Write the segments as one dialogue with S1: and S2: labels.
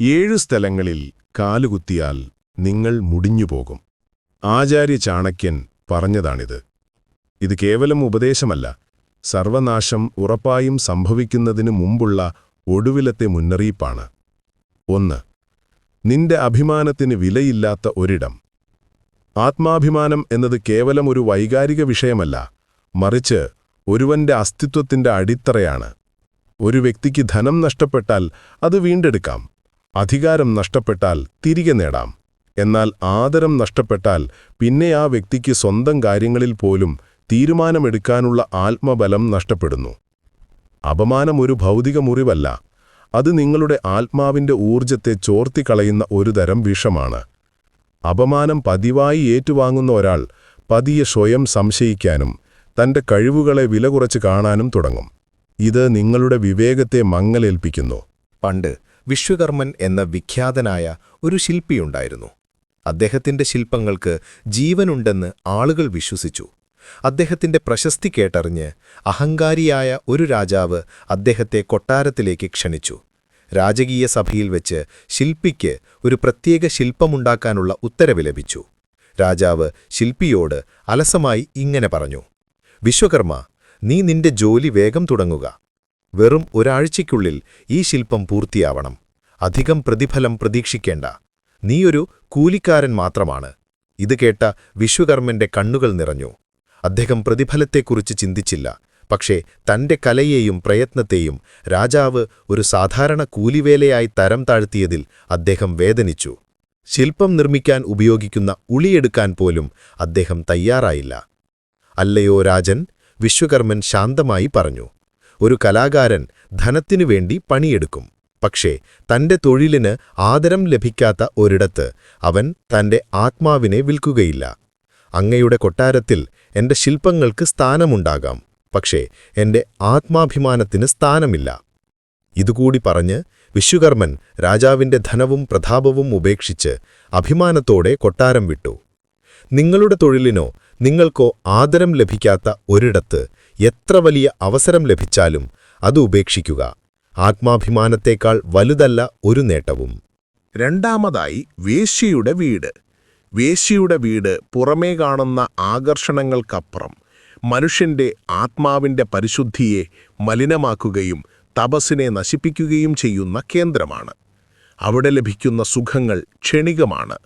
S1: ഏഴു സ്ഥലങ്ങളിൽ കാലുകുത്തിയാൽ നിങ്ങൾ മുടിഞ്ഞുപോകും. ആചാര്യ ചാണക്യൻ പറഞ്ഞതാണിത്. ഇത് കേവലം ഉപദേശമല്ല. സർവനാശം ഉറപ്പായും സംഭവിക്കുന്നതിനു മുമ്പുള്ള ഒടുവിലത്തെ മുന്നറിയിപ്പാണ്. ഒന്ന് നിന്റെ അഭിമാനത്തിന് വിലയില്ലാത്ത ഒരിടം. ആത്മാഭിമാനം എന്നത് കേവലം ഒരു വൈകാരിക വിഷയമല്ല. മറിച്ച് ഒരുവന്റെ അസ്തിത്വത്തിന്റെ അടിത്തറയാണ്. ഒരു വ്യക്തിക്ക് ധനം നഷ്ടപ്പെട്ടാൽ അത് വീണ്ടെടുക്കാം. അധികാരം നഷ്ടപ്പെട്ടാൽ തിരികെ നേടാം. എന്നാൽ ആദരം നഷ്ടപ്പെട്ടാൽ പിന്നെ ആ വ്യക്തിക്ക് സ്വന്തം കാര്യങ്ങളിൽ പോലും തീരുമാനമെടുക്കാനുള്ള ആത്മബലം നഷ്ടപ്പെടുന്നു. അപമാനം ഒരു ഭൗതിക മുറിവല്ല. അത് നിങ്ങളുടെ ആത്മാവിന്റെ ഊർജത്തെ ചോർത്തിക്കളയുന്ന ഒരു തരം വിഷമാണ്. അപമാനം പതിവായി ഏറ്റുവാങ്ങുന്ന ഒരാൾ പതിയെ സ്വയം സംശയിക്കാനും തന്റെ കഴിവുകളെ വില കുറച്ച് കാണാനും തുടങ്ങും. ഇത് നിങ്ങളുടെ വിവേകത്തെ മങ്ങലേൽപ്പിക്കുന്നു.
S2: പണ്ട് വിശ്വകർമ്മൻ എന്ന വിഖ്യാതനായ ഒരു ശില്പിയുണ്ടായിരുന്നു. അദ്ദേഹത്തിന്റെ ശില്പങ്ങൾക്ക് ജീവനുണ്ടെന്ന് ആളുകൾ വിശ്വസിച്ചു. അദ്ദേഹത്തിന്റെ പ്രശസ്തി കേട്ടറിഞ്ഞ് അഹങ്കാരിയായ ഒരു രാജാവ് അദ്ദേഹത്തെ കൊട്ടാരത്തിലേക്ക് ക്ഷണിച്ചു. രാജകീയ സഭയിൽ വെച്ച് ശില്പിക്ക് ഒരു പ്രത്യേക ശില്പമുണ്ടാക്കാനുള്ള ഉത്തരവ് ലഭിച്ചു. രാജാവ് ശില്പിയോട് അലസമായി ഇങ്ങനെ പറഞ്ഞു വിശ്വകർമ്മ നീ നിന്റെ ജോലി വേഗം തുടങ്ങുക. വെറും ഒരാഴ്ചയ്ക്കുള്ളിൽ ഈ ശില്പം പൂർത്തിയാവണം. അധികം പ്രതിഫലം പ്രതീക്ഷിക്കേണ്ട. നീയൊരു കൂലിക്കാരൻ മാത്രമാണ്. ഇത് കേട്ട വിശ്വകർമ്മന്റെ കണ്ണുകൾ നിറഞ്ഞു. അദ്ദേഹം പ്രതിഫലത്തെക്കുറിച്ച് ചിന്തിച്ചില്ല. പക്ഷേ തന്റെ കലയെയും പ്രയത്നത്തെയും രാജാവ് ഒരു സാധാരണ കൂലിവേലയായി തരം താഴ്ത്തിയതിൽ അദ്ദേഹം വേദനിച്ചു. ശില്പം നിർമ്മിക്കാൻ ഉപയോഗിക്കുന്ന ഉളിയെടുക്കാൻ പോലും അദ്ദേഹം തയ്യാറായില്ല. അല്ലയോ രാജൻ? വിശ്വകർമ്മൻ ശാന്തമായി പറഞ്ഞു. ഒരു കലാകാരൻ ധനത്തിനു വേണ്ടി പണിയെടുക്കും. പക്ഷേ തന്റെ തൊഴിലിന് ആദരം ലഭിക്കാത്ത ഒരിടത്ത് അവൻ തന്റെ ആത്മാവിനെ വിൽക്കുകയില്ല. അങ്ങയുടെ കൊട്ടാരത്തിൽ എന്റെ ശില്പങ്ങൾക്ക് സ്ഥാനമുണ്ടാകാം. പക്ഷേ എന്റെ ആത്മാഭിമാനത്തിന് സ്ഥാനമില്ല. ഇതുകൂടി പറഞ്ഞ് വിശ്വകർമ്മൻ രാജാവിന്റെ ധനവും പ്രതാപവും ഉപേക്ഷിച്ച് അഭിമാനത്തോടെ കൊട്ടാരം വിട്ടു. നിങ്ങളുടെ തൊഴിലിനോ നിങ്ങൾക്കോ ആദരം ലഭിക്കാത്ത ഒരിടത്ത് എത്ര വലിയ അവസരം ലഭിച്ചാലും അത് ഉപേക്ഷിക്കുക. ആത്മാഭിമാനത്തേക്കാൾ വലുതല്ല ഒരു നേട്ടവും.
S1: രണ്ടാമതായി വേശ്യയുടെ വീട്. വേശ്യയുടെ വീട് പുറമേ കാണുന്ന ആകർഷണങ്ങൾക്കപ്പുറം മനുഷ്യന്റെ ആത്മാവിന്റെ പരിശുദ്ധിയെ മലിനമാക്കുകയും തപസ്സിനെ നശിപ്പിക്കുകയും ചെയ്യുന്ന കേന്ദ്രമാണ്. അവിടെ ലഭിക്കുന്ന സുഖങ്ങൾ ക്ഷണികമാണ്.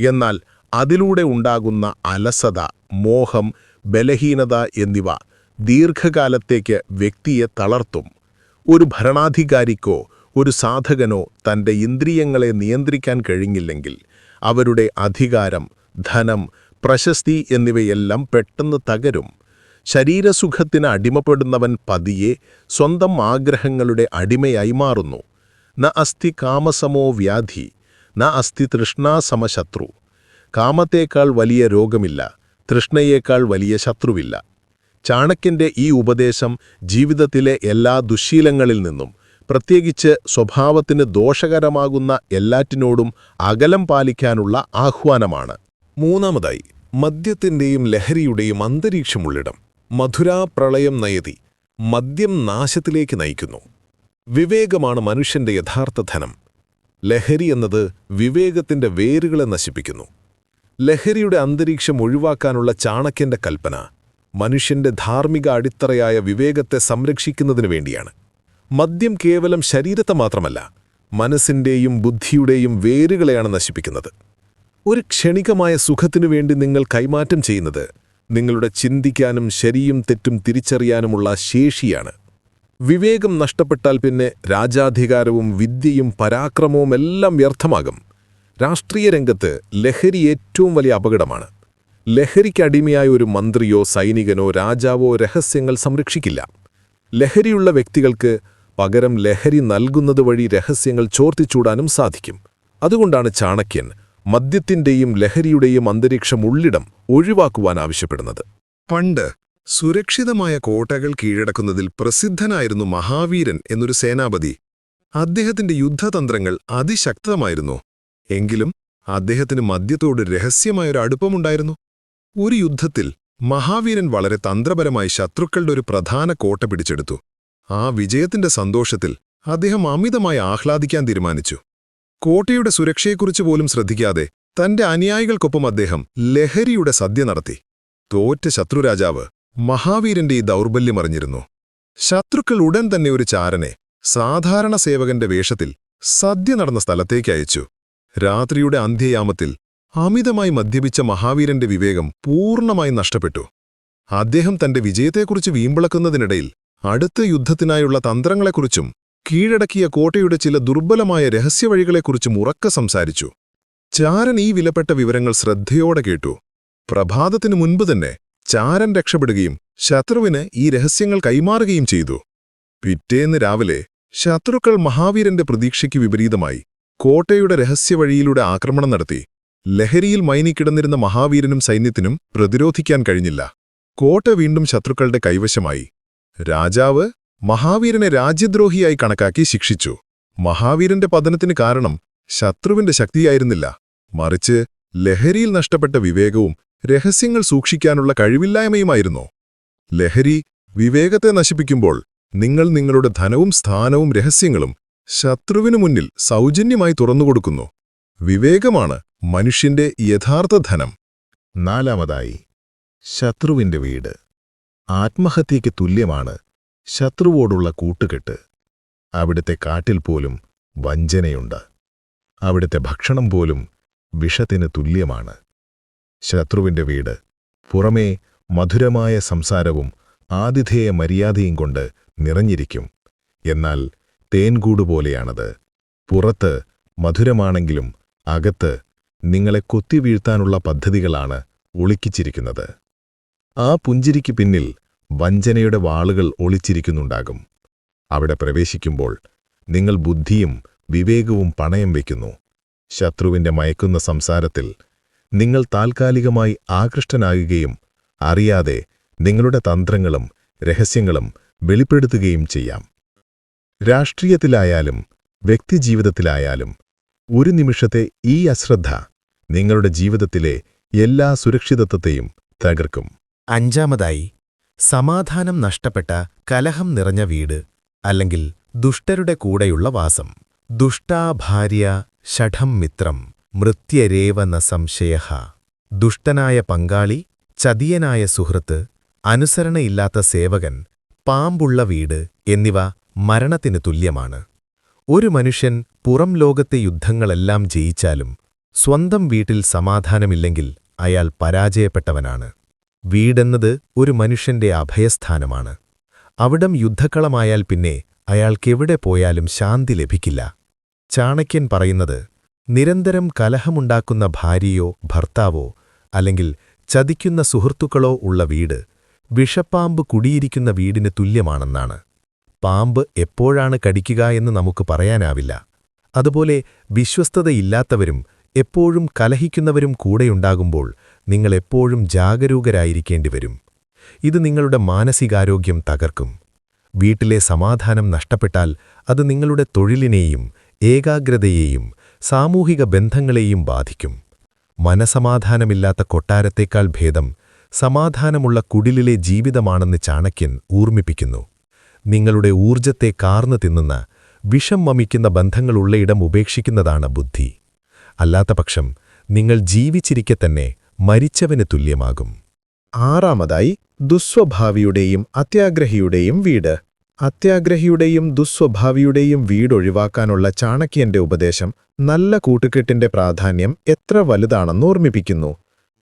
S1: എന്നാൽ അതിലൂടെ ഉണ്ടാകുന്ന അലസത മോഹം ബലഹീനത എന്നിവ ദീർഘകാലത്തേക്ക് വ്യക്തിയെ തളർത്തും. ഒരു ഭരണാധികാരിക്കോ ഒരു സാധകനോ തന്റെ ഇന്ദ്രിയങ്ങളെ നിയന്ത്രിക്കാൻ കഴിഞ്ഞില്ലെങ്കിൽ അവരുടെ അധികാരം ധനം പ്രശസ്തി എന്നിവയെല്ലാം പെട്ടെന്ന് തകരും. ശരീരസുഖത്തിന് അടിമപ്പെടുന്നവൻ പതിയെ സ്വന്തം ആഗ്രഹങ്ങളുടെ അടിമയായി മാറുന്നു. ന അസ്ഥി കാമസമോ വ്യാധി ന അസ്ഥി തൃഷ്ണാസമശത്രു. കാമത്തേക്കാൾ വലിയ രോഗമില്ല തൃഷ്ണയേക്കാൾ വലിയ ശത്രുവില്ല. ചാണക്യന്റെ ഈ ഉപദേശം ജീവിതത്തിലെ എല്ലാ ദുശ്ശീലങ്ങളിൽ നിന്നും പ്രത്യേകിച്ച് സ്വഭാവത്തിന് ദോഷകരമാകുന്ന എല്ലാറ്റിനോടും അകലം പാലിക്കാനുള്ള ആഹ്വാനമാണ്.
S3: മൂന്നാമതായി മദ്യത്തിന്റെയും ലഹരിയുടെയും അന്തരീക്ഷമുള്ളിടം മധുരാ പ്രളയം നയതി മദ്യം നാശത്തിലേക്ക് നയിക്കുന്നു. വിവേകമാണ് മനുഷ്യന്റെ യഥാർത്ഥ ധനം. ലഹരി എന്നത് വിവേകത്തിന്റെ വേരുകളെ നശിപ്പിക്കുന്നു. ലഹരിയുടെ അന്തരീക്ഷം ഒഴിവാക്കാനുള്ള ചാണക്യന്റെ കൽപ്പന മനുഷ്യന്റെ ധാർമ്മിക അടിത്തറയായ വിവേകത്തെ സംരക്ഷിക്കുന്നതിനു വേണ്ടിയാണ്. മദ്യം കേവലം ശരീരത്തെ മാത്രമല്ല മനസ്സിന്റെയും ബുദ്ധിയുടെയും വേരുകളെയാണ് നശിപ്പിക്കുന്നത്. ഒരു ക്ഷണികമായ സുഖത്തിനു വേണ്ടി നിങ്ങൾ കൈമാറ്റം ചെയ്യുന്നത് നിങ്ങളുടെ ചിന്തിക്കാനും ശരിയും തെറ്റും തിരിച്ചറിയാനുമുള്ള ശേഷിയാണ്. വിവേകം നഷ്ടപ്പെട്ടാൽ പിന്നെ രാജാധികാരവും വിദ്യയും പരാക്രമവും എല്ലാം വ്യർത്ഥമാകും. രാഷ്ട്രീയ രംഗത്ത് ലഹരി ഏറ്റവും വലിയ അപകടമാണ്. ലഹരിക്കടിമയായ ഒരു മന്ത്രിയോ സൈനികനോ രാജാവോ രഹസ്യങ്ങൾ സംരക്ഷിക്കില്ല. ലഹരിയുള്ള വ്യക്തികൾക്ക് പകരം ലഹരി നൽകുന്നത് വഴി രഹസ്യങ്ങൾ ചോർത്തിച്ചൂടാനും സാധിക്കും. അതുകൊണ്ടാണ് ചാണക്യൻ മദ്യത്തിന്റെയും ലഹരിയുടെയും അന്തരീക്ഷം ഉള്ളിടം ഒഴിവാക്കുവാൻ ആവശ്യപ്പെടുന്നത്.
S1: പണ്ട് സുരക്ഷിതമായ കോട്ടകൾ കീഴടക്കുന്നതിൽ പ്രസിദ്ധനായിരുന്നു മഹാവീരൻ എന്നൊരു സേനാപതി. അദ്ദേഹത്തിന്റെ യുദ്ധതന്ത്രങ്ങൾ അതിശക്തമായിരുന്നു. എങ്കിലും അദ്ദേഹത്തിന് മദ്യത്തോട് രഹസ്യമായൊരു അടുപ്പമുണ്ടായിരുന്നു. ഒരു യുദ്ധത്തിൽ മഹാവീരൻ വളരെ തന്ത്രപരമായി ശത്രുക്കളുടെ ഒരു പ്രധാന കോട്ട പിടിച്ചെടുത്തു. ആ വിജയത്തിന്റെ സന്തോഷത്തിൽ അദ്ദേഹം അമിതമായി ആഹ്ലാദിക്കാൻ തീരുമാനിച്ചു. കോട്ടയുടെ സുരക്ഷയെക്കുറിച്ച് പോലും ശ്രദ്ധിക്കാതെ തന്റെ അനുയായികൾക്കൊപ്പം അദ്ദേഹം ലഹരിയുടെ സദ്യ നടത്തി. തോറ്റ ശത്രുരാജാവ് മഹാവീരന്റെ ഈ ദൗർബല്യമറിഞ്ഞിരുന്നു ശത്രുക്കൾ ഉടൻ തന്നെ ഒരു ചാരനെ സാധാരണ സേവകന്റെ വേഷത്തിൽ സദ്യ നടന്ന സ്ഥലത്തേക്ക് അയച്ചു. രാത്രിയുടെ അന്ത്യയാമത്തിൽ അമിതമായി മദ്യപിച്ച മഹാവീരന്റെ വിവേകം പൂർണമായി നഷ്ടപ്പെട്ടു. അദ്ദേഹം തന്റെ വിജയത്തെക്കുറിച്ച് വീമ്പിളക്കുന്നതിനിടയിൽ അടുത്ത യുദ്ധത്തിനായുള്ള തന്ത്രങ്ങളെക്കുറിച്ചും കീഴടക്കിയ കോട്ടയുടെ ചില ദുർബലമായ രഹസ്യവഴികളെക്കുറിച്ചും ഉറക്ക സംസാരിച്ചു. ചാരൻ ഈ വിലപ്പെട്ട വിവരങ്ങൾ ശ്രദ്ധയോടെ കേട്ടു. പ്രഭാതത്തിനു മുൻപ് തന്നെ ചാരൻ രക്ഷപ്പെടുകയും ശത്രുവിന് ഈ രഹസ്യങ്ങൾ കൈമാറുകയും ചെയ്തു. പിറ്റേന്ന് രാവിലെ ശത്രുക്കൾ മഹാവീരന്റെ പ്രതീക്ഷയ്ക്ക് വിപരീതമായി കോട്ടയുടെ രഹസ്യവഴിയിലൂടെ ആക്രമണം നടത്തി. ലഹരിയിൽ മൈനിക്കിടന്നിരുന്ന മഹാവീരനും സൈന്യത്തിനും പ്രതിരോധിക്കാൻ കഴിഞ്ഞില്ല. കോട്ട വീണ്ടും ശത്രുക്കളുടെ കൈവശമായി. രാജാവ് മഹാവീരനെ രാജ്യദ്രോഹിയായി കണക്കാക്കി ശിക്ഷിച്ചു. മഹാവീരന്റെ പതനത്തിന് കാരണം ശത്രുവിന്റെ ശക്തിയായിരുന്നില്ല. മറിച്ച് ലഹരിയിൽ നഷ്ടപ്പെട്ട വിവേകവും രഹസ്യങ്ങൾ സൂക്ഷിക്കാനുള്ള കഴിവില്ലായ്മയുമായിരുന്നു. ലഹരി വിവേകത്തെ നശിപ്പിക്കുമ്പോൾ നിങ്ങൾ നിങ്ങളുടെ ധനവും സ്ഥാനവും രഹസ്യങ്ങളും ശത്രുവിനു മുന്നിൽ സൗജന്യമായി തുറന്നുകൊടുക്കുന്നു. വിവേകമാണ് മനുഷ്യന്റെ യഥാർത്ഥ ധനം.
S2: നാലാമതായി ശത്രുവിന്റെ വീട്. ആത്മഹത്യയ്ക്ക് തുല്യമാണ് ശത്രുവോടുള്ള കൂട്ടുകെട്ട്. അവിടുത്തെ കാട്ടിൽ പോലും വഞ്ചനയുണ്ട്. അവിടുത്തെ ഭക്ഷണം പോലും വിഷത്തിന് തുല്യമാണ്. ശത്രുവിന്റെ വീട്. പുറമേ മധുരമായ സംസാരവും ആതിഥേയ മര്യാദയും കൊണ്ട് നിറഞ്ഞിരിക്കും. എന്നാൽ തേൻകൂടുപോലെയാണത് പുറത്ത് മധുരമാണെങ്കിലും അകത്ത് നിങ്ങളെ കൊത്തിവീഴ്ത്താനുള്ള പദ്ധതികളാണ് ഒളിക്കിച്ചിരിക്കുന്നത്. ആ പുഞ്ചിരിക്ക് പിന്നിൽ വഞ്ചനയുടെ വാളുകൾ ഒളിച്ചിരിക്കുന്നുണ്ടാകും. അവിടെ പ്രവേശിക്കുമ്പോൾ നിങ്ങൾ ബുദ്ധിയും വിവേകവും പണയം വയ്ക്കുന്നു. ശത്രുവിന്റെ മയക്കുന്ന സംസാരത്തിൽ നിങ്ങൾ താൽക്കാലികമായി ആകൃഷ്ടനാകുകയും അറിയാതെ നിങ്ങളുടെ തന്ത്രങ്ങളും രഹസ്യങ്ങളും വെളിപ്പെടുത്തുകയും ചെയ്യാം. രാഷ്ട്രീയത്തിലായാലും വ്യക്തിജീവിതത്തിലായാലും ഒരു നിമിഷത്തെ ഈ അശ്രദ്ധ നിങ്ങളുടെ ജീവിതത്തിലെ എല്ലാ സുരക്ഷിതത്വത്തെയും തകർക്കും.
S4: അഞ്ചാമതായി സമാധാനം നഷ്ടപ്പെട്ട കലഹം നിറഞ്ഞ വീട് അല്ലെങ്കിൽ ദുഷ്ടരുടെ കൂടെയുള്ള വാസം. ദുഷ്ടാ ഭാര്യ ഷഠം മിത്രം മൃത്യരേവ ന സംശയ ദുഷ്ടനായ പങ്കാളി ചതിയനായ സുഹൃത്ത് അനുസരണയില്ലാത്ത സേവകൻ പാമ്പുള്ള വീട് എന്നിവ മരണത്തിന് തുല്യമാണ്. ഒരു മനുഷ്യൻ പുറം ലോകത്തെ യുദ്ധങ്ങളെല്ലാം ജയിച്ചാലും സ്വന്തം വീട്ടിൽ സമാധാനമില്ലെങ്കിൽ അയാൾ പരാജയപ്പെട്ടവനാണ്. വീടെന്നത് ഒരു മനുഷ്യന്റെ അഭയസ്ഥാനമാണ്. അവിടം യുദ്ധക്കളമായാൽ പിന്നെ അയാൾക്കെവിടെ പോയാലും ശാന്തി ലഭിക്കില്ല. ചാണക്യൻ പറയുന്നത് നിരന്തരം കലഹമുണ്ടാക്കുന്ന ഭാര്യയോ ഭർത്താവോ അല്ലെങ്കിൽ ചതിക്കുന്ന സുഹൃത്തുക്കളോ ഉള്ള വീട് വിഷപ്പാമ്പ് കുടിയിരിക്കുന്ന വീടിന് തുല്യമാണെന്നാണ്. പാമ്പ് എപ്പോഴാണ് കടിക്കുക എന്ന് നമുക്ക് പറയാനാവില്ല. അതുപോലെ വിശ്വസ്തതയില്ലാത്തവരും എപ്പോഴും കലഹിക്കുന്നവരും കൂടെയുണ്ടാകുമ്പോൾ നിങ്ങൾ എപ്പോഴും ജാഗരൂകരായിരിക്കേണ്ടി വരും ഇത് നിങ്ങളുടെ മാനസികാരോഗ്യം തകർക്കും. വീട്ടിലെ സമാധാനം നഷ്ടപ്പെട്ടാൽ അത് നിങ്ങളുടെ തൊഴിലിനെയും ഏകാഗ്രതയെയും സാമൂഹിക ബന്ധങ്ങളെയും ബാധിക്കും. മനസമാധാനമില്ലാത്ത കൊട്ടാരത്തേക്കാൾ ഭേദം സമാധാനമുള്ള കുടിലിലെ ജീവിതമാണെന്ന് ചാണക്യൻ ഊർമ്മിപ്പിക്കുന്നു. നിങ്ങളുടെ ഊർജത്തെ കാർന്നു തിന്നുന്ന വിഷം വമിക്കുന്ന ബന്ധങ്ങളുള്ളയിടം ഉപേക്ഷിക്കുന്നതാണ് ബുദ്ധി. അല്ലാത്തപക്ഷം നിങ്ങൾ ജീവിച്ചിരിക്കെ തന്നെ മരിച്ചവന് തുല്യമാകും.
S2: ആറാമതായി ദുസ്വഭാവിയുടെയും അത്യാഗ്രഹിയുടെയും വീട്. അത്യാഗ്രഹിയുടെയും ദുസ്വഭാവിയുടെയും വീടൊഴിവാക്കാനുള്ള ചാണക്യന്റെ ഉപദേശം നല്ല കൂട്ടുകെട്ടിന്റെ പ്രാധാന്യം എത്ര വലുതാണെന്ന് ഓർമ്മിപ്പിക്കുന്നു.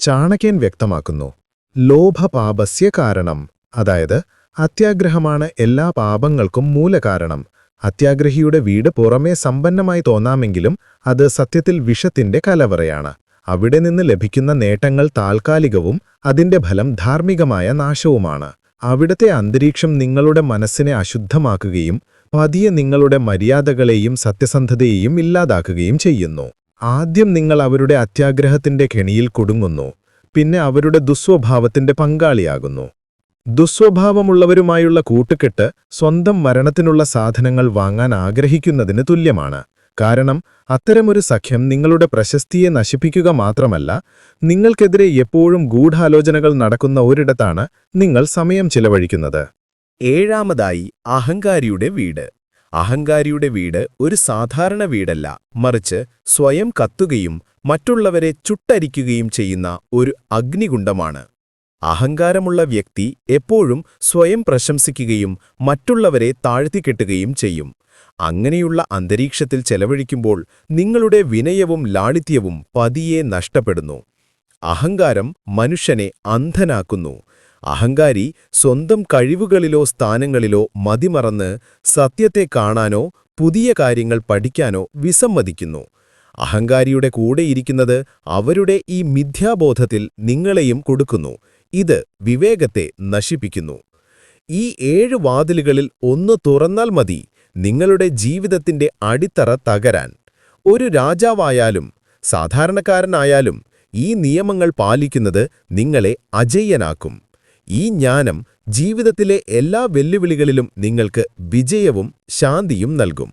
S2: ചാണക്യൻ വ്യക്തമാക്കുന്നു. ലോഭപാപസ്യ കാരണം അതായത് അത്യാഗ്രഹമാണ് എല്ലാ പാപങ്ങൾക്കും മൂലകാരണം. അത്യാഗ്രഹിയുടെ വീട് പുറമേ സമ്പന്നമായി തോന്നാമെങ്കിലും അത് സത്യത്തിൽ വിഷത്തിന്റെ കലവറയാണ്. അവിടെ നിന്ന് ലഭിക്കുന്ന നേട്ടങ്ങൾ താൽക്കാലികവും അതിന്റെ ഫലം ധാർമ്മികമായ നാശവുമാണ്. അവിടത്തെ അന്തരീക്ഷം നിങ്ങളുടെ മനസ്സിനെ അശുദ്ധമാക്കുകയും പതിയെ നിങ്ങളുടെ മര്യാദകളെയും സത്യസന്ധതയെയും ഇല്ലാതാക്കുകയും ചെയ്യുന്നു. ആദ്യം നിങ്ങൾ അവരുടെ അത്യാഗ്രഹത്തിന്റെ കെണിയിൽ കുടുങ്ങുന്നു. പിന്നെ അവരുടെ ദുസ്വഭാവത്തിന്റെ പങ്കാളിയാകുന്നു. ദുസ്വഭാവമുള്ളവരുമായുള്ള കൂട്ടുകെട്ട് സ്വന്തം മരണത്തിനുള്ള സാധനങ്ങൾ വാങ്ങാൻ ആഗ്രഹിക്കുന്നതിന് തുല്യമാണ്. കാരണം അത്തരമൊരു സഖ്യം നിങ്ങളുടെ പ്രശസ്തിയെ നശിപ്പിക്കുക മാത്രമല്ല നിങ്ങൾക്കെതിരെ എപ്പോഴും ഗൂഢാലോചനകൾ നടക്കുന്ന ഒരിടത്താണ് നിങ്ങൾ സമയം ചിലവഴിക്കുന്നത്.
S4: ഏഴാമതായി അഹങ്കാരിയുടെ വീട്.
S2: അഹങ്കാരിയുടെ വീട് ഒരു സാധാരണ വീടല്ല. മറിച്ച് സ്വയം കത്തുകയും മറ്റുള്ളവരെ ചുട്ടരിക്കുകയും ചെയ്യുന്ന ഒരു അഗ്നികുണ്ഡമാണ്. അഹങ്കാരമുള്ള വ്യക്തി എപ്പോഴും സ്വയം പ്രശംസിക്കുകയും മറ്റുള്ളവരെ താഴ്ത്തിക്കെട്ടുകയും ചെയ്യും. അങ്ങനെയുള്ള അന്തരീക്ഷത്തിൽ ചെലവഴിക്കുമ്പോൾ നിങ്ങളുടെ വിനയവും ലാളിത്യവും പതിയെ നഷ്ടപ്പെടുന്നു. അഹങ്കാരം മനുഷ്യനെ അന്ധനാക്കുന്നു. അഹങ്കാരി സ്വന്തം കഴിവുകളിലോ സ്ഥാനങ്ങളിലോ മതിമറന്ന് സത്യത്തെ കാണാനോ പുതിയ കാര്യങ്ങൾ പഠിക്കാനോ വിസമ്മതിക്കുന്നു. അഹങ്കാരിയുടെ കൂടെയിരിക്കുന്നത് അവരുടെ ഈ മിഥ്യാബോധത്തിൽ നിങ്ങളെയും കൊടുക്കുന്നു. ഇത് വിവേകത്തെ നശിപ്പിക്കുന്നു. ഈ ഏഴ് വാതിലുകളിൽ ഒന്ന് തുറന്നാൽ മതി നിങ്ങളുടെ ജീവിതത്തിന്റെ അടിത്തറ തകരാൻ. ഒരു രാജാവായാലും സാധാരണക്കാരനായാലും ഈ നിയമങ്ങൾ പാലിക്കുന്നത് നിങ്ങളെ അജയ്യനാക്കും ഈ ജ്ഞാനം ജീവിതത്തിലെ എല്ലാ വെല്ലുവിളികളിലും നിങ്ങൾക്ക് വിജയവും ശാന്തിയും നൽകും.